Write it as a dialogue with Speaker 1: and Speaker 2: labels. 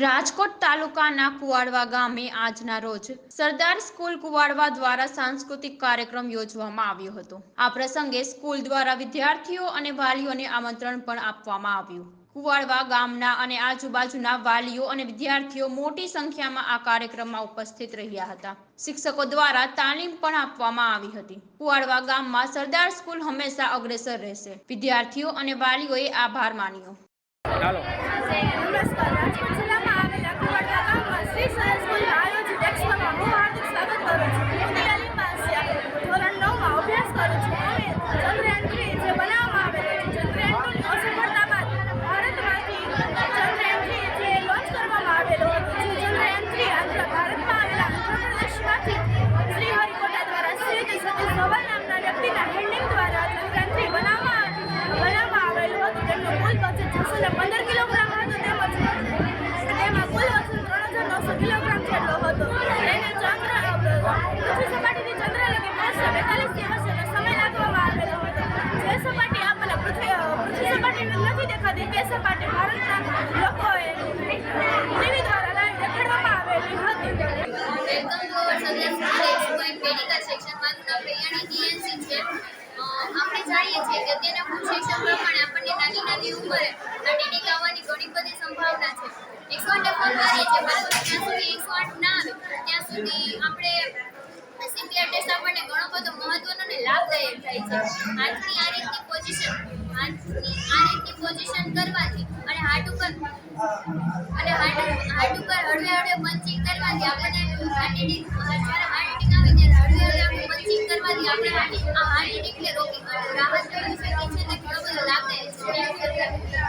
Speaker 1: રાજકોટ તાલુકાના કુવાડવા ગામે આજના રોજ સરદાર સ્કૂલ કુવાડવા દ્વારા સાંસ્કૃતિક કાર્યક્રમ યોજવામાં આવ્યો હતો. આ પ્રસંગે સ્કૂલ દ્વારા વિદ્યાર્થીઓ અને વાલીઓને આમંત્રણ પણ આપવામાં આવ્યું. કુવાડવા ગામના અને આજુબાજુના વાલીઓ અને વિદ્યાર્થીઓ મોટી સંખ્યામાં આ કાર્યક્રમમાં ઉપસ્થિત રહ્યા હતા. શિક્ષકો દ્વારા તાલીમ પણ આપવામાં આવી હતી. કુવાડવા ગામમાં સરદાર સ્કૂલ હંમેશા અગ્રેસર રહેશે. વિદ્યાર્થીઓ અને વાલીઓએ આભાર માન્યો.
Speaker 2: અત્યારના કુશિક્ષણ પ્રમાણે આપણને નાની નાની ઉંમરે હાર્ટ એટેક આવવાની ઘણી બધી સંભાવના છે. એકસો આઠને ફોન કરીએ છીએ પરંતુ જ્યાં સુધી એકસો આઠ ના આવે, ત્યાં સુધી આપણે સીપીઆર ટેસ્ટ આપણને ઘણો બધો મહત્વનો ને લાભદાયક થાય છે. હાથની આ રીતની પોઝિશન, હાથની આ રીતની પોઝિશન કરવાથી અને હાર્ટ ઉપર, અને હાર્ટ હાર્ટ ઉપર હળવે હળવે પંચિંગ કરવાથી આપણને હાર્ટ એટેક, જ્યારે હાર્ટ એટેક આવે ત્યારે હળવે હળવે આપણે પંચિંગ કરવાથી આપણે હાર્ટ